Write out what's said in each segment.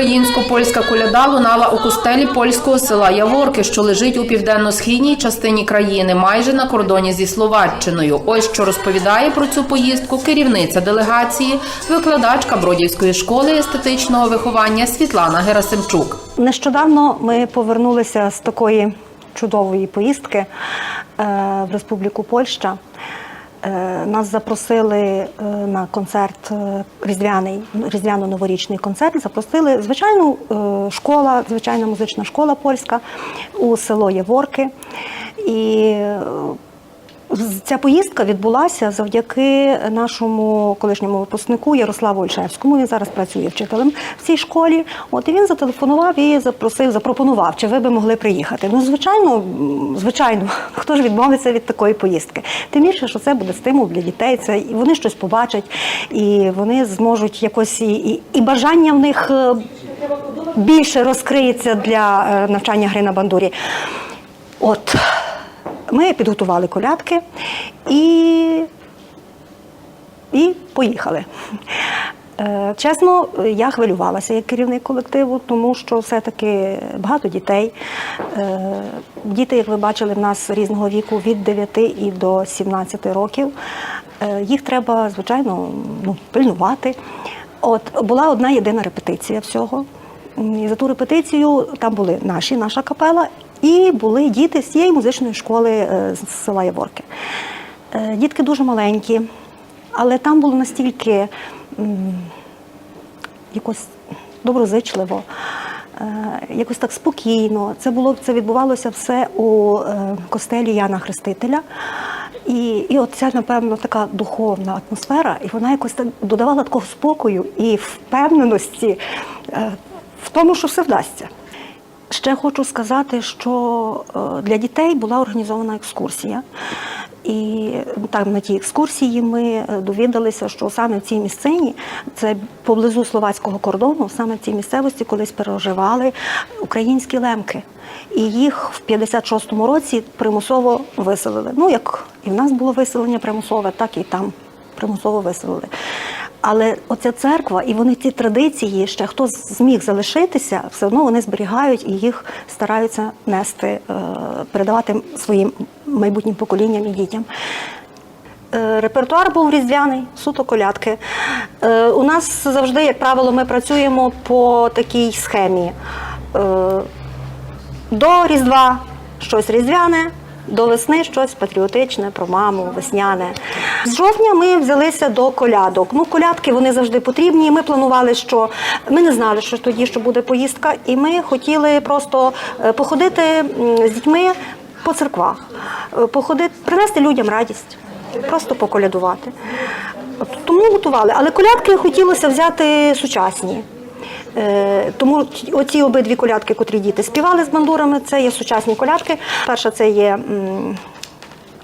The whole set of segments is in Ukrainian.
Українсько-польська коляда лунала у костелі польського села Яворки, що лежить у південно-східній частині країни, майже на кордоні зі Словаччиною. Ось що розповідає про цю поїздку керівниця делегації, викладачка Бродівської школи естетичного виховання Світлана Герасимчук. Нещодавно ми повернулися з такої чудової поїздки е, в Республіку Польща. Е, Нас запросили е, на концерт е, різдвяний, різдвяно-новорічний концерт. Запросили звичайну школа, звичайна музична школа польська у село Єворки. І Ця поїздка відбулася завдяки нашому колишньому випускнику Ярославу Ольшевському. Він зараз працює вчителем в цій школі. От і він зателефонував і запросив, запропонував, чи ви би могли приїхати. Ну, звичайно, звичайно, хто ж відмовиться від такої поїздки? Тим більше, що це буде стимул для дітей. Це і вони щось побачать, і вони зможуть якось і, і, і бажання в них е, більше розкриється для е, навчання гри на бандурі. От ми підготували колядки і, і поїхали. Е, Чесно, я хвилювалася як керівник колективу, тому що все-таки багато дітей. Е, Діти, як ви бачили, в нас різного віку від 9 і до 17 років. Е, Їх треба, звичайно, ну, пильнувати. От була одна єдина репетиція всього. І за ту репетицію там були наші, наша капела, і були діти з цієї музичної школи е, з села Яворки. Е, Дітки дуже маленькі, але там було настільки якось доброзичливо, е, якось так спокійно. Це було це відбувалося все у костелі Яна Хрестителя. І, і от ця, напевно, така духовна атмосфера, і вона якось так додавала такого спокою і впевненості в тому, що все вдасться. Ще хочу сказати, що е, для дітей була організована екскурсія. І там на тій екскурсії ми е, довідалися, що саме в цій місцині, це поблизу словацького кордону, саме в цій місцевості колись переживали українські лемки. І їх в 56-му році примусово виселили. Ну, як і в нас було виселення примусове, так і там примусово виселили. Але оця церква, і вони ці традиції, ще хто зміг залишитися, все одно вони зберігають і їх стараються нести, е, передавати своїм майбутнім поколінням і дітям. Е, Репертуар був різдвяний, суто колядки. Е, У нас завжди, як правило, ми працюємо по такій схемі. До Різдва щось різдвяне, до весни щось патріотичне, про маму, весняне. З жовтня ми взялися до колядок. Ну, колядки вони завжди потрібні. Ми планували, що ми не знали, що тоді що буде поїздка, і ми хотіли просто е, походити з дітьми по церквах, е, походити, принести людям радість, просто поколядувати. Тому готували. Але колядки хотілося взяти сучасні. Е, Тому оці обидві колядки, котрі діти співали з бандурами, це є сучасні колядки. Перша це є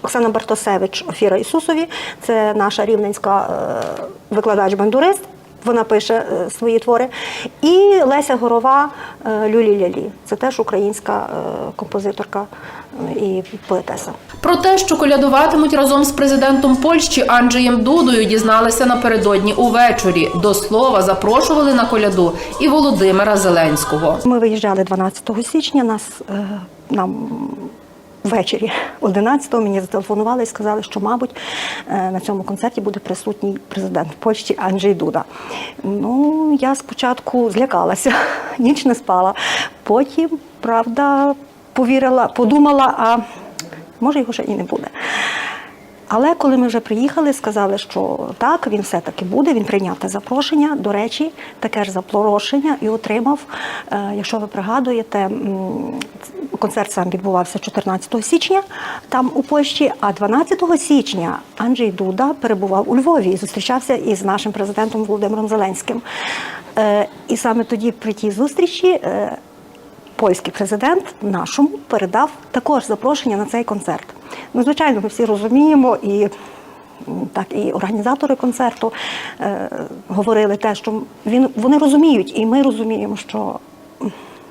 Оксана Бартосевич Офіра Ісусові, це наша рівненська е, викладач-бандурист. Вона пише е, свої твори. І Леся Горова е, Люлі Лялі. Це теж українська е, композиторка і поетеса. Про те, що колядуватимуть разом з президентом Польщі Анджеєм Дудою, дізналися напередодні увечері. До слова запрошували на коляду і Володимира Зеленського. Ми виїжджали 12 січня. Нас нам ввечері 11-го мені зателефонували і сказали, що, мабуть, е, на цьому концерті буде присутній президент Польщі Анджей Дуда. Ну, я спочатку злякалася, ніч не спала. Потім, правда, повірила, подумала, а може його ще і не буде. Але коли ми вже приїхали, сказали, що так, він все-таки буде, він прийняв те запрошення. До речі, таке ж запрошення і отримав. Е, Якщо ви пригадуєте, концерт сам відбувався 14 січня там у Польщі, а 12 січня Анджей Дуда перебував у Львові і зустрічався із нашим президентом Володимиром Зеленським. Е, І саме тоді при тій зустрічі. е, польський президент нашому передав також запрошення на цей концерт. Ну, звичайно, ми всі розуміємо і. Так, і організатори концерту е, говорили те, що він, вони розуміють, і ми розуміємо, що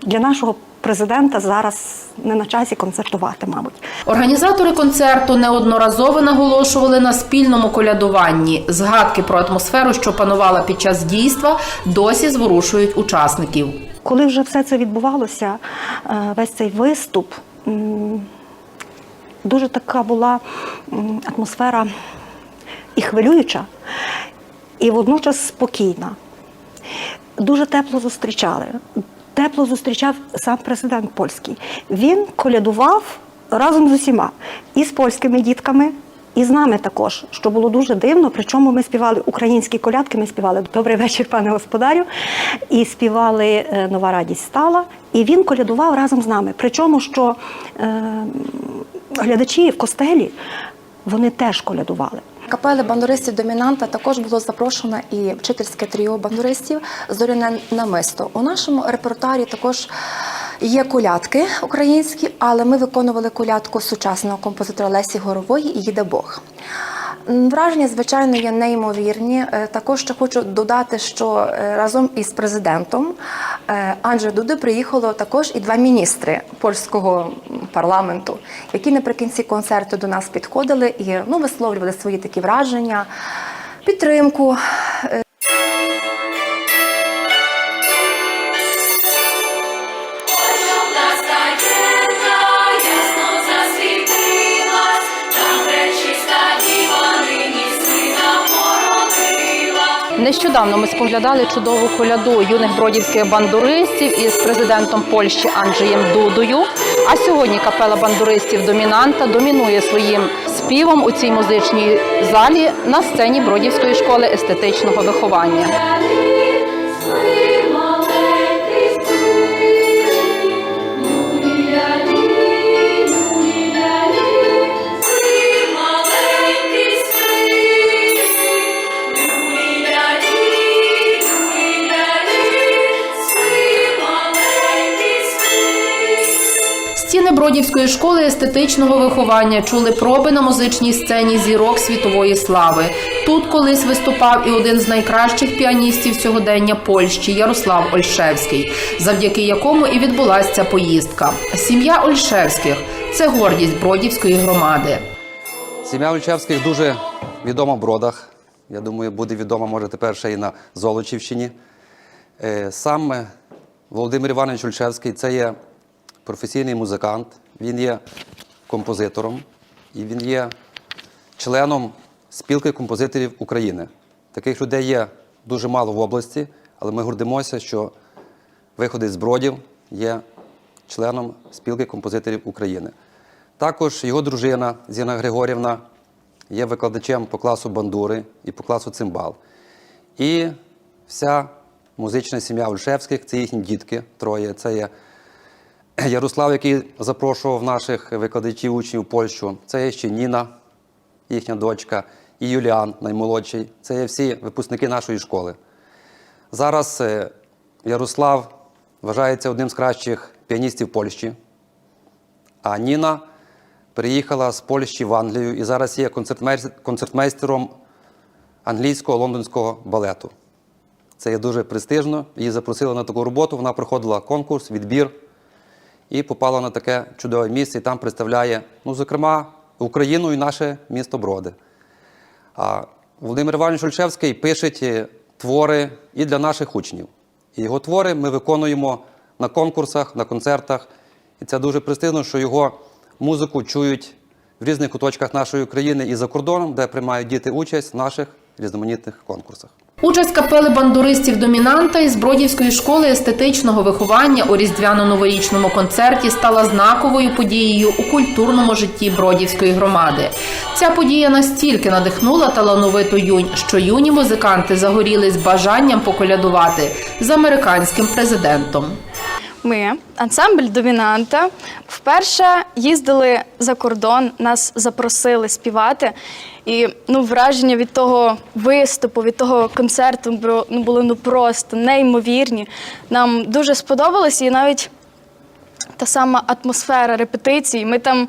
для нашого президента зараз не на часі концертувати, мабуть. Організатори концерту неодноразово наголошували на спільному колядуванні. Згадки про атмосферу, що панувала під час дійства, досі зворушують учасників. Коли вже все це відбувалося, е, весь цей виступ, дуже така була атмосфера і хвилююча, і водночас спокійна. Дуже тепло зустрічали. Тепло зустрічав сам президент польський. Він колядував разом з усіма і з польськими дітками. І з нами також, що було дуже дивно. Причому ми співали українські колядки. Ми співали Добрий вечір, пане господарю, і співали е, Нова радість стала. І він колядував разом з нами. Причому, що е, глядачі в костелі вони теж колядували. Капели бандуристів домінанта також було запрошено і вчительське тріо бандуристів Зоряне намисто. У нашому репертуарі також є колядки українські, але ми виконували колядку сучасного композитора Лесі Горової їде Бог. Враження, звичайно, є неймовірні. Е, Також ще хочу додати, що е, разом із президентом е, Анджею Дуди приїхало також і два міністри польського парламенту, які наприкінці концерту до нас підходили і ну, висловлювали свої такі враження, підтримку. Нещодавно ми споглядали чудову коляду юних бродівських бандуристів із президентом Польщі Анджеєм Дудою. А сьогодні капела бандуристів домінанта домінує своїм співом у цій музичній залі на сцені Бродівської школи естетичного виховання. Стіни Бродівської школи естетичного виховання чули проби на музичній сцені зірок світової слави. Тут колись виступав і один з найкращих піаністів сьогодення Польщі Ярослав Ольшевський, завдяки якому і відбулася ця поїздка. Сім'я Ольшевських це гордість Бродівської громади. Сім'я Ольчевських дуже відома в бродах. Я думаю, буде відома, може, тепер ще і на Золочівщині. Е, Сам е, Володимир Іванович Ольчевський це є професійний музикант, він є композитором і він є членом спілки композиторів України. Таких людей є дуже мало в області, але ми гордимося, що виходить з бродів є членом спілки композиторів України. Також його дружина Зіна Григорівна є викладачем по класу бандури і по класу цимбал. І вся музична сім'я Ольшевських це їхні дітки, троє. Це є Ярослав, який запрошував наших викладачів учнів в Польщу. Це є ще Ніна, їхня дочка, і Юліан, наймолодший. Це є всі випускники нашої школи. Зараз е, Ярослав вважається одним з кращих піаністів Польщі. А Ніна приїхала з Польщі в Англію і зараз є концертмейстером англійського лондонського балету. Це є дуже престижно. Її запросили на таку роботу. Вона проходила конкурс, відбір і попала на таке чудове місце. І там представляє, ну, зокрема, Україну і наше місто Броди. А Володимир Іванович Ольшевський пише е, твори і для наших учнів. І його твори ми виконуємо на конкурсах, на концертах. І це дуже престижно, що його музику чують в різних куточках нашої країни і за кордоном, де приймають діти участь в наших різноманітних конкурсах. Участь капели бандуристів домінанта із Бродівської школи естетичного виховання у різдвяно-новорічному концерті стала знаковою подією у культурному житті Бродівської громади. Ця подія настільки надихнула талановиту юнь, що юні музиканти загорілись бажанням поколядувати з американським президентом. Ми, ансамбль домінанта, вперше їздили за кордон, нас запросили співати. І ну, враження від того виступу, від того концерту ну, були ну, просто неймовірні. Нам дуже сподобалось, і навіть та сама атмосфера репетицій. Ми там.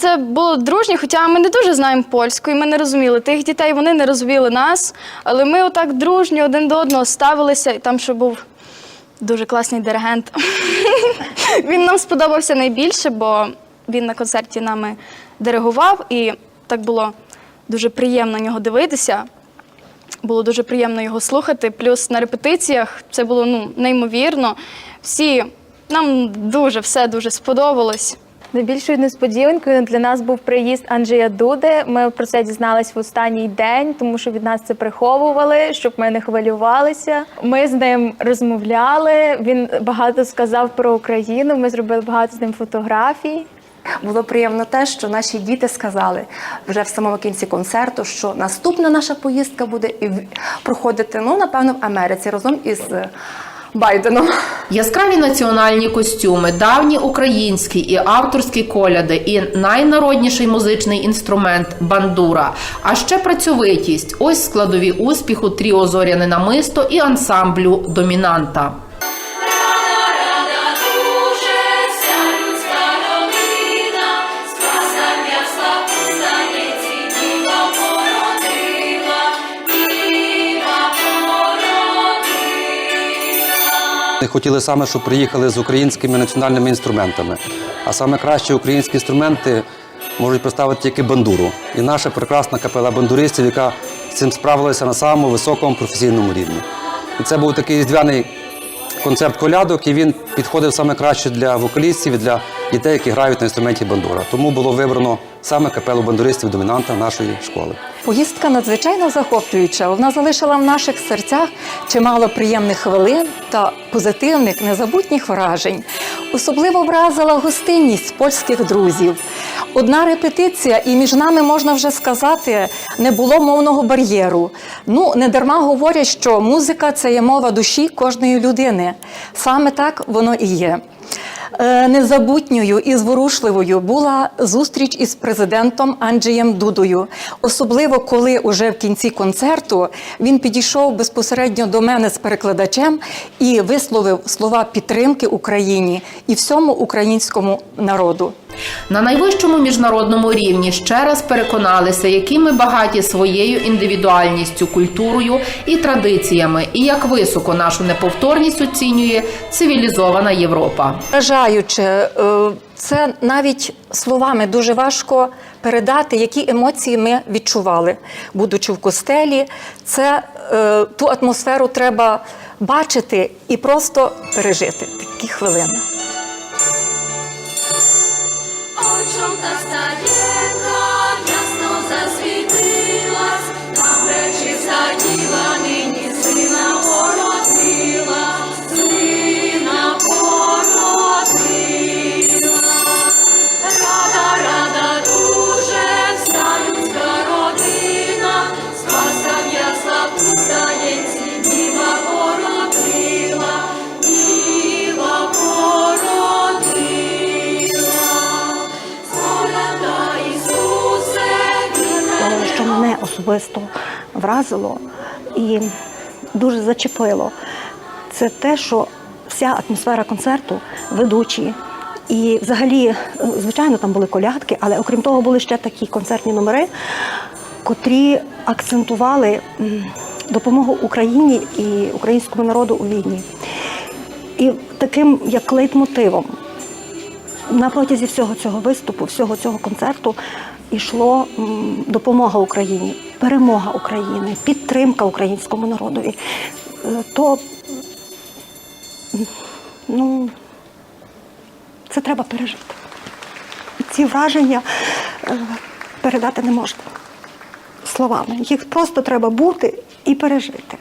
Це було дружнє, хоча ми не дуже знаємо польську, і ми не розуміли тих дітей, вони не розуміли нас. Але ми отак дружньо один до одного ставилися, і там ще був дуже класний диригент. Він нам сподобався найбільше, бо він на концерті нами диригував, і так було дуже приємно нього дивитися. Було дуже приємно його слухати. Плюс на репетиціях це було ну, неймовірно. Всі нам дуже все дуже сподобалось. Найбільшою несподіванкою для нас був приїзд Анджея Дуди. Ми про це дізнались в останній день, тому що від нас це приховували, щоб ми не хвилювалися. Ми з ним розмовляли. Він багато сказав про Україну. Ми зробили багато з ним фотографій. Було приємно те, що наші діти сказали вже в самому кінці концерту, що наступна наша поїздка буде і проходити, ну, напевно, в Америці разом із Байденом. Яскраві національні костюми, давні українські і авторські коляди, і найнародніший музичний інструмент бандура. А ще працьовитість. Ось складові успіху тріо зоряне намисто і ансамблю домінанта. Ми хотіли саме, щоб приїхали з українськими національними інструментами. А саме кращі українські інструменти можуть представити тільки бандуру. І наша прекрасна капела бандуристів, яка з цим справилася на самому високому професійному рівні. І це був такий різдвяний концерт колядок, і він підходив саме краще для вокалістів і для дітей, які грають на інструменті бандура. Тому було вибрано саме капелу бандуристів домінанта нашої школи. Поїздка надзвичайно захоплююча. Вона залишила в наших серцях чимало приємних хвилин та позитивних незабутніх вражень. Особливо вразила гостинність польських друзів. Одна репетиція, і між нами можна вже сказати, не було мовного бар'єру. Ну, не дарма говорять, що музика це є мова душі кожної людини. Саме так воно і є. Е, Незабутньою і зворушливою була зустріч із президентом Анджеєм Дудою. Особливо коли уже в кінці концерту він підійшов безпосередньо до мене з перекладачем і висловив слова підтримки Україні і всьому українському народу. На найвищому міжнародному рівні ще раз переконалися, які ми багаті своєю індивідуальністю, культурою і традиціями, і як високо нашу неповторність оцінює цивілізована Європа. Вражаюче, е, це навіть словами дуже важко передати, які емоції ми відчували, будучи в костелі. Це е, ту атмосферу треба бачити і просто пережити такі хвилини. Очом та стаєнка ясно засвітилась, на плечі заділа нині сина породила, особисто вразило і дуже зачепило, це те, що вся атмосфера концерту, ведучі. І взагалі, е, звичайно, там були колядки, але окрім того, були ще такі концертні номери, котрі акцентували допомогу Україні і українському народу у війні. І таким як лейтмотивом на протязі всього цього виступу, всього цього концерту йшло допомога Україні, перемога України, підтримка українському народові. Е, То ну, це треба пережити. Ці враження е, передати не можна словами. Їх просто треба бути і пережити.